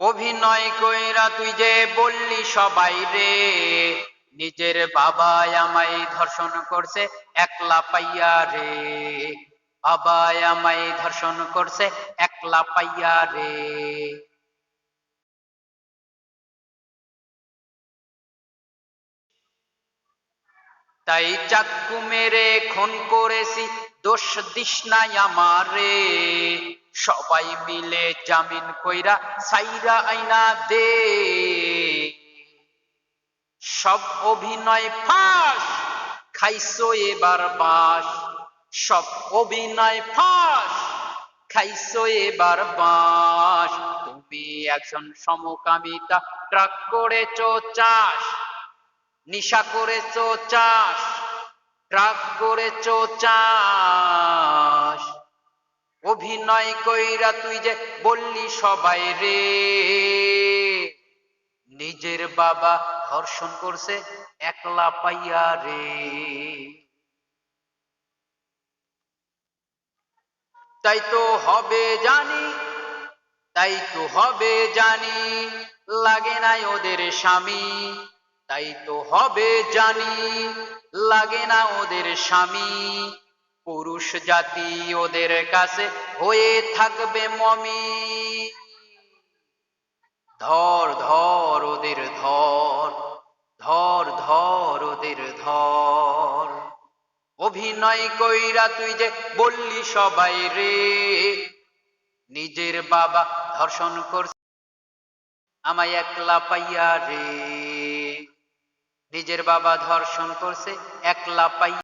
অভিনয় কইরা তুই যে বললি সবাই রে, নিজের বাবা আমায় ধর্ষণ করছে, একলা পাইয়া রে। বাবা আমায় ধর্ষণ করছে, একলা পাইয়া রে। তাই চাকু মেরে, খুন করেছি, দোষ দিস নাই আমারে। সবাই মিলে জামিন কইরা সাইরা আইনা দে। সব অভিনয় ফাঁস, খাইছো এবার বাস সব অভিনয় ফাঁস, খাইছো এবার বাস তুমি একজন সমকামিতা, ট্রাক করেছ চাষ, নিশা করেছ চাষ, ট্রাক করেছ চাষ। অভিনয় কইরা তুই যে বললি সবাই রে। নিজের বাবা ধর্ষণ করছে একলা পাইয়া রে। তাই তো হবে জানি, তাই তো হবে জানি, লাগে নাই ওদের স্বামী। তাই তো হবে জানি, লাগে না ওদের স্বামী। পুরুষ জাতি ওদের কাছে হয়ে থাকবে মমি। ধর ধর ওদের ধর ধর ধর ওদের ধর। অভিনয় কইরা তুই যে বললি সবাই রে, নিজের বাবা ধর্ষণ করছে, আমায় একলা পাইয়া রে। নিজের বাবা ধর্ষণ করছে, একলা পাইয়া